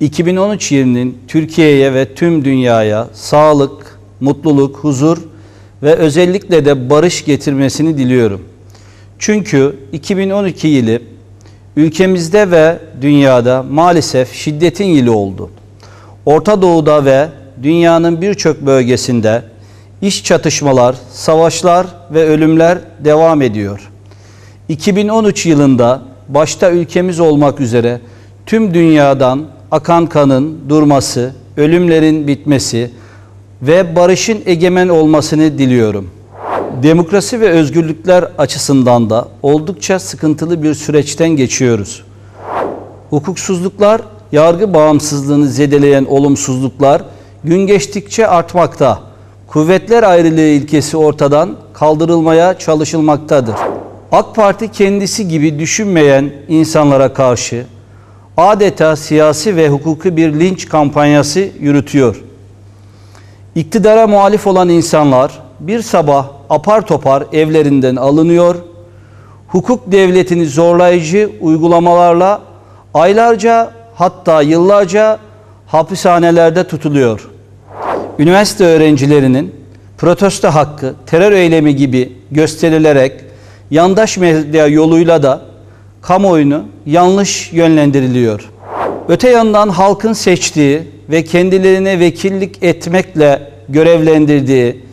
2013 yılının Türkiye'ye ve tüm dünyaya sağlık, mutluluk, huzur ve özellikle de barış getirmesini diliyorum. Çünkü 2012 yılı ülkemizde ve dünyada maalesef şiddetin yılı oldu. Orta Doğu'da ve dünyanın birçok bölgesinde iş çatışmalar, savaşlar ve ölümler devam ediyor. 2013 yılında başta ülkemiz olmak üzere tüm dünyadan akan kanın durması, ölümlerin bitmesi ve barışın egemen olmasını diliyorum. Demokrasi ve özgürlükler açısından da oldukça sıkıntılı bir süreçten geçiyoruz. Hukuksuzluklar, yargı bağımsızlığını zedeleyen olumsuzluklar gün geçtikçe artmakta. Kuvvetler ayrılığı ilkesi ortadan kaldırılmaya çalışılmaktadır. AK Parti kendisi gibi düşünmeyen insanlara karşı adeta siyasi ve hukuki bir linç kampanyası yürütüyor. İktidara muhalif olan insanlar bir sabah apar topar evlerinden alınıyor, hukuk devletini zorlayıcı uygulamalarla aylarca hatta yıllarca hapishanelerde tutuluyor. Üniversite öğrencilerinin protesto hakkı terör eylemi gibi gösterilerek yandaş medya yoluyla da kamuoyunu yanlış yönlendiriliyor. Öte yandan halkın seçtiği ve kendilerine vekillik etmekle görevlendirdiği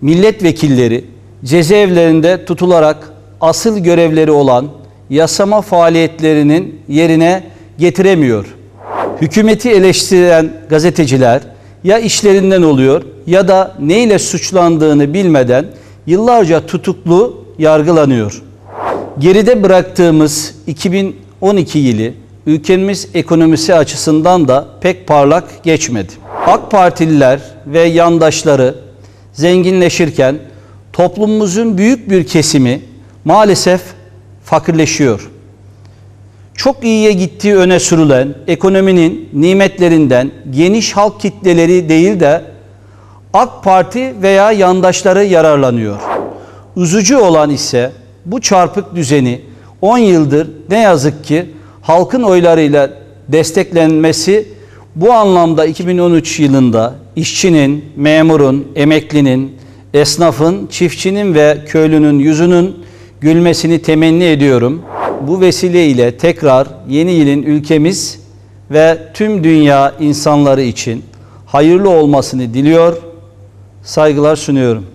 milletvekilleri cezaevlerinde tutularak asıl görevleri olan yasama faaliyetlerinin yerine getiremiyor. Hükümeti eleştiren gazeteciler ya işlerinden oluyor ya da neyle suçlandığını bilmeden yıllarca tutuklu yargılanıyor. Geride bıraktığımız 2012 yılı ülkemiz ekonomisi açısından da pek parlak geçmedi. AK Partililer ve yandaşları zenginleşirken toplumumuzun büyük bir kesimi maalesef fakirleşiyor. Çok iyiye gittiği öne sürülen ekonominin nimetlerinden geniş halk kitleleri değil de AK Parti veya yandaşları yararlanıyor. Üzücü olan ise bu çarpık düzeni 10 yıldır ne yazık ki halkın oylarıyla desteklenmesi bu anlamda 2013 yılında işçinin, memurun, emeklinin, esnafın, çiftçinin ve köylünün yüzünün gülmesini temenni ediyorum. Bu vesileyle tekrar yeni yılın ülkemiz ve tüm dünya insanları için hayırlı olmasını diliyor, saygılar sunuyorum.